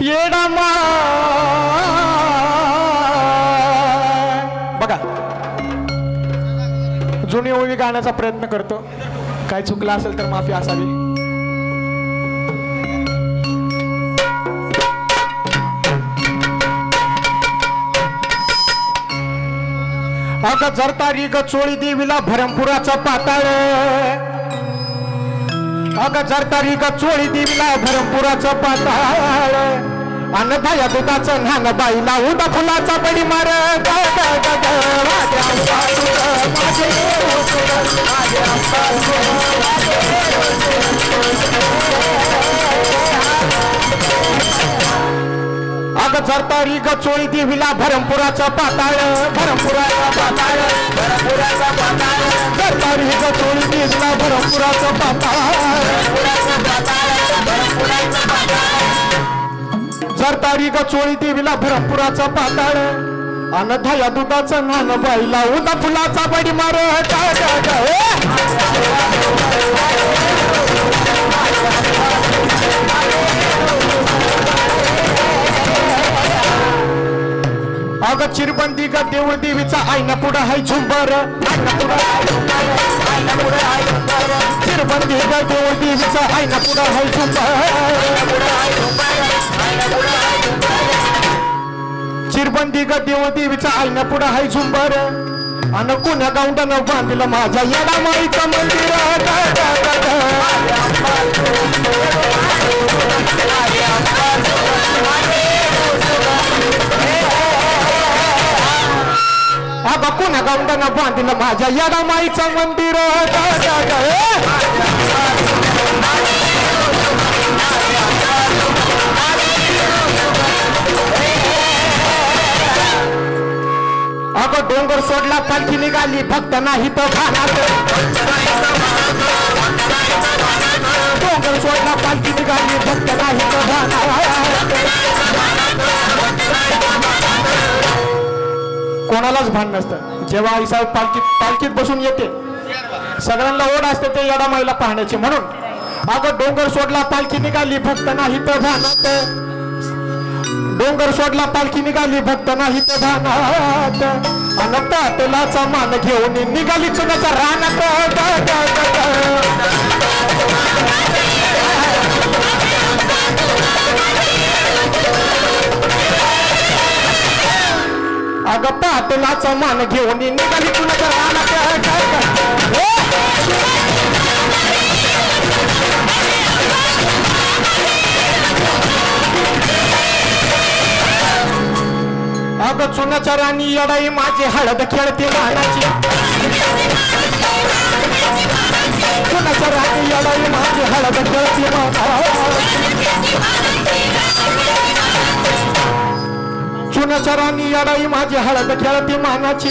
येडा बघा जुनी ओळी गाण्याचा प्रयत्न करतो. काय चुकलं असेल तर माफी असावी. अग जर तारीख चोळी देवीला भरमपुराचा पाताळ. अग जर तारीख चोळी देवीला भरमपुराचा पाताळ. अन्नदाया दुधाचं नान बाईला उदा फुलाचा बडी मार. ग, अग जर तारीख चोळी देवीला भरमपुराचं पाताळ भरमपुराचा पाताळ भरमपुराचा पाताळ. जर तारीख चोळी देवीला भरमपुराचं पाताळ जर तारीख चोळी देवीला भरमपुराचा पाताळ. अनधा या दुधाचं नान बाईला उदा फुलाचा बडी मार गा, गा, अग चिरबंदी ग देऊळ देवीचा आईना पुढं हाय झुंबर. आईना चिरबंदी ग देऊळ देवीचा आईना पुढं हाय झुंबर. चिरबंदी ग देऊळ देवीचा आईना पुढं हाय झुंबर. अन कुण्या गावंडानं बांधलं माझ्या येडा माईचं मंदिर? अगं कुण्या बांधलं माझ्या येडा माईचं मंदिर ग, अगं डोंगर सोडला पालखी निघाली फक्त नाही तर भानात डोंगर सोडला पालखी निघाली फक्त नाही तर भानात कोणालाच भान नसतं. जेव्हा आईसाहेब पालखीत पालखीत बसून येते सगळ्यांना ओढ असते ते येडा माईला पाहण्याची. म्हणून अगं डोंगर सोडला पालखी निघाली भक्त नाही तर भानात. डोंगर सोडला पालखी निघाली भक्त नाही तर भानात. अन पाटलाचा मान घेऊन निघाली चुनाचा रानात. अगं पाटलाचा मान घेऊन निघाली तुला अग अगं चुनाच्या राणी येडाई माझी हळद खेळते मानाची. चुनाच्या राणी येडाई माझी हळद खेळते चुनाच्या राणी याडाई माझी हळद खेळते मानाची.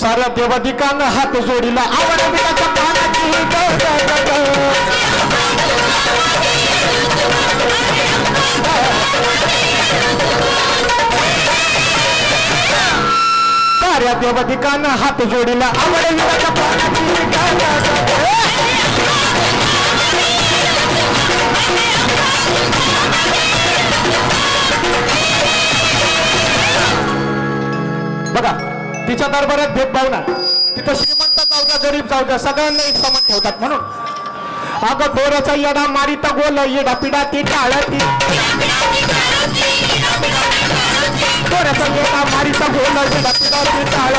साऱ्या देवाधिकान हात जोडीला आवड साऱ्या देवाधिकानं हात जोडीला आवड पानाची. तिच्या दरबारात भेदभाव नाही तिथं श्रीमंत जाऊ द्या गरीब जाऊ द्या सगळ्यांना एक समान ठेवतात म्हणून. अगं दोराचा येडा मारित गोल येडा पिडा ती टाळती. दोऱ्याचा येडा मारित गोल येडा पिडा ती टाळ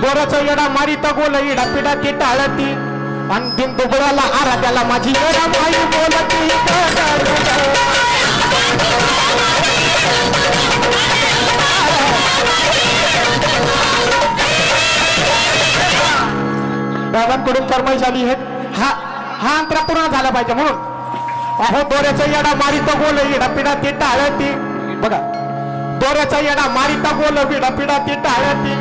दोराचा येडा मारित गोल येडा पिडा ती टाळती. अंतिम दुबळ्याला आराध्याला माझी येडा माई बोलती. कडून ग, झाली फरमाईश आली आहे हा हा अंतरा पूर्ण झाला पाहिजे म्हणून. अहो दोऱ्याचा येडा मारिता गोल येडा पिडा ते हळती बघा दोऱ्याचा येडा मारिता गोल विडा पिडा ते टाळती.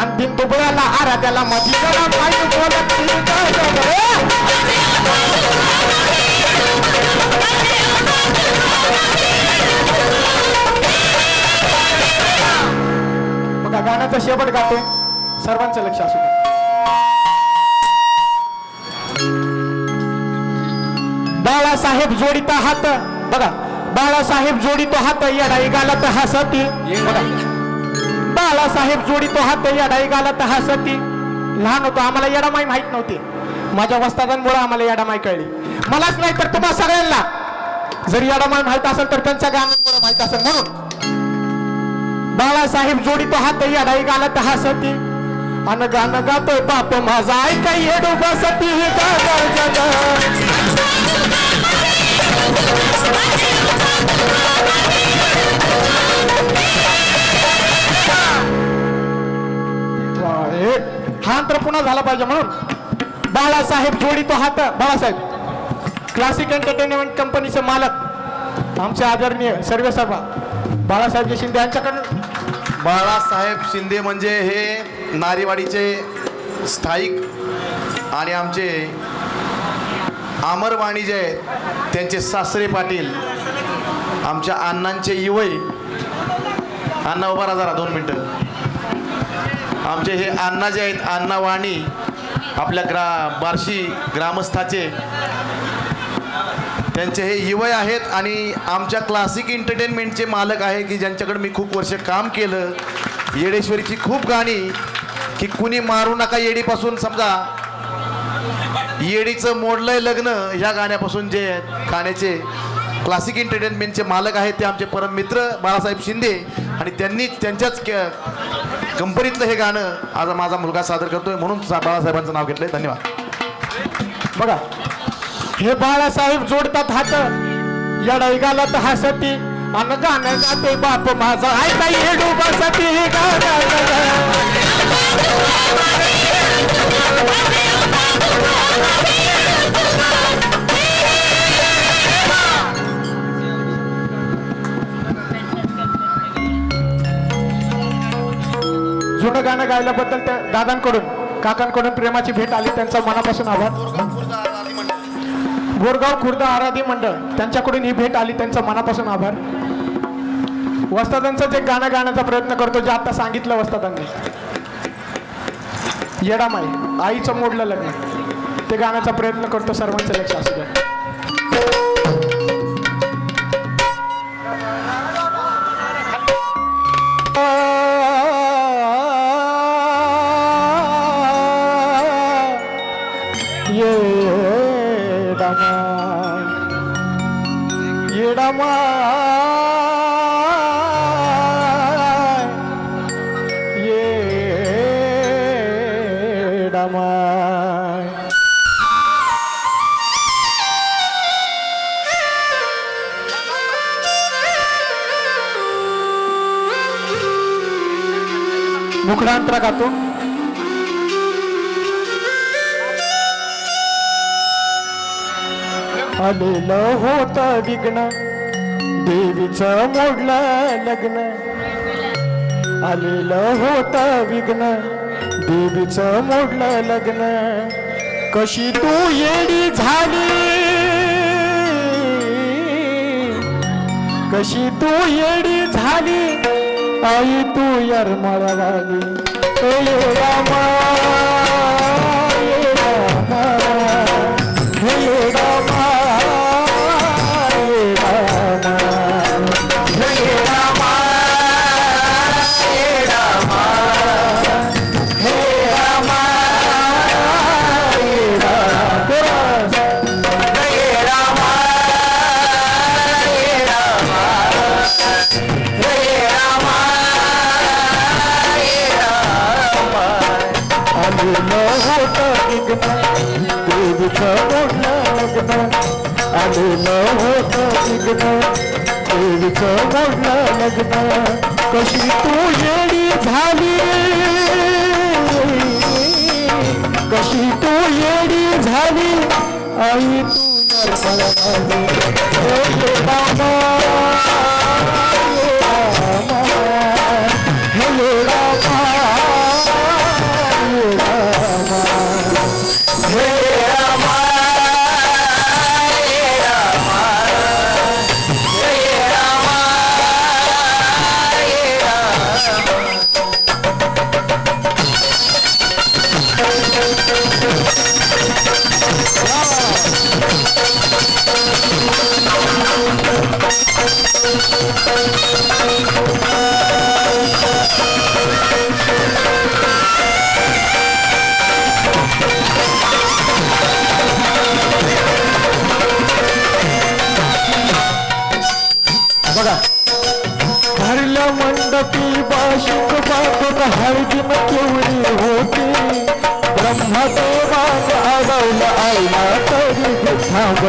अंतिम दुबळ्याला आराध्याला माझी येडा माई बोलती बघा बघा गाण्याचा शेवट गाते. सर्वांचं लक्ष असू द्या बाळासाहेब जोडिता हात. बघा बाळासाहेब जोडितो हात येडाई गालात हसती. बघा. बाळासाहेब जोडीत हात येडाई गालात हसती. लहान होतो आम्हाला येडामाई माहीत नव्हती. माझ्या वस्तादांमुळे आम्हाला येडामाई कळली. मलाच नाही तर तुम्हा सगळ्यांना. जर येडामाई माहीत असेल तर त्यांच्या गाण्यांमुळे माहीत असेल म्हणून. बाळासाहेब जोडितो हात येडाई गालात हसती. अन गाणं गातोय बाप माझा. ऐका येडो बसती हे गाणं हे हा अंतर पुन्हा झाला पाहिजे म्हणून. बाळासाहेब जोडी तो हात. बाळासाहेब क्लासिक एंटरटेनमेंट कंपनीचे मालक आमचे आदरणीय सर्व बाळासाहेब बाळासाहेबजी शिंदे यांच्याकडून. बाळासाहेब शिंदे म्हणजे हे नारीवाडीचे स्थायिक आणि आमचे अमरवाणी जे आहेत त्यांचे सासरे पाटील आमच्या अण्णांचे युवई. अण्णा उभा राहा जरा दोन मिनटं. आमचे हे अण्णा जे आहेत अण्णा वाणी आपल्या ग्रा बार्शी ग्रामस्थाचे. त्यांचे हे युवय आहेत आणि आमच्या क्लासिक एंटरटेनमेंटचे मालक आहे की ज्यांच्याकडे मी खूप वर्ष काम केलं. येडेश्वरीची खूप गाणी की कुणी मारू नका येडीपासून समजा. येडीचं मोडलंय लग्न ह्या गाण्यापासून जे गाण्याचे क्लासिक एंटरटेनमेंटचे मालक आहेत ते आमचे परम मित्र बाळासाहेब शिंदे आणि त्यांनी त्यांच्याच कंपनीतलं हे गाणं आज माझा मुलगा सादर करतोय म्हणून बाळासाहेबांचं नाव घेतलंय. धन्यवाद. बघा. हे बाळासाहेब जोडतात हात. येडाई गालात हसती. आणि गाणं गातोय बाप माझा. ऐका येडू बसती हे गाणं. जुनं गाणं गायल्याबद्दल त्या दादांकडून काकांकडून प्रेमाची भेट आली त्यांचा मनापासून आभार. गोरगाव खुर्द आराधी मंडळ त्यांच्याकडून ही भेट आली त्यांचा मनापासून आभार. वस्तादांचं जे गाणं गाण्याचा प्रयत्न करतो जे आता सांगितलं वस्तादांनी. येडामाई आईचं मोडलं लग्न. ते गाण्याचा प्रयत्न करतो सर्वांचं लक्ष असू द्या. येडामाय येडामाय मुखडांतरा गातो आलेलं होत विघ्न देवीचं मोडलं लग्न. आलेलं होत विघ्न देवीचं मोडलं लग्न. कशी तू येडी झाली? कशी तू येडी झाली? आई तू यरमळ झाली देवीचं मोडलं लग्न आलेलं होतं विघ्न देवीचं मोडलं लग्न कशी तू येडी झाली कशी तू येडी झाली आई तू निर्मळ झाली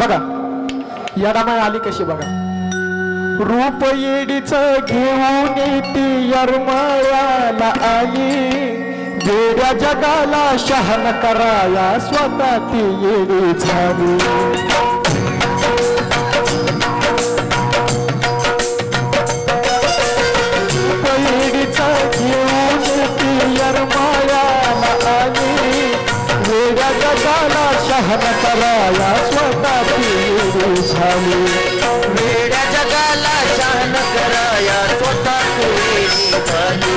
बघा यडामाय आली कशी बघा. रूप येडीच घेऊन ती यरमाळ्याला आली जेड्या जगाला शहन कराया स्वतः ती येडी झाली. जगाला शहन कराया स्वतः ती येडी झाली वेड्या जगाला शान कराया स्वतः तू वेडी झाली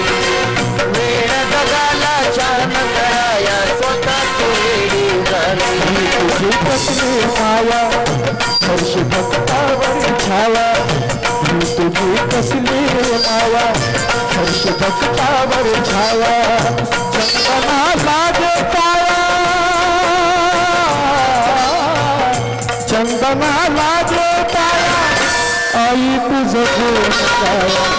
वेड्या जगाला शान कराया स्वतः तू वेडी झाली तुझी कसली माया हर्ष भक्तावर छाया. ही तुझी कसली माया हर्ष भक्तावर छाया चंदना लागे गुण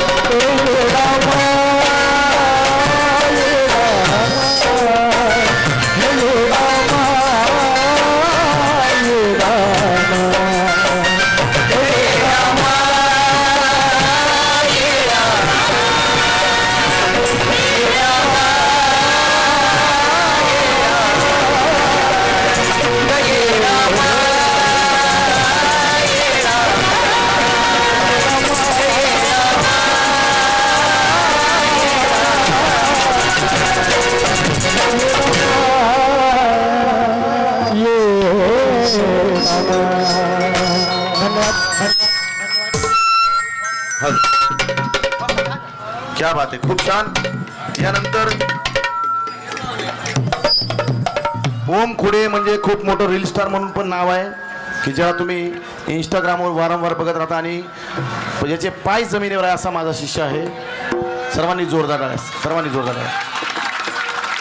क्या बात आहे खूप छान. यानंतर ओम खुडे म्हणजे खूप मोठं रील स्टार म्हणून पण नाव आहे की ज्याला तुम्ही इंस्टाग्रामवर वारंवार बघत राहता आणि याचे पाय जमिनीवर आहे असा माझा शिष्य आहे. सर्वांनी जोरदार आहे सर्वांनी जोरदार आहे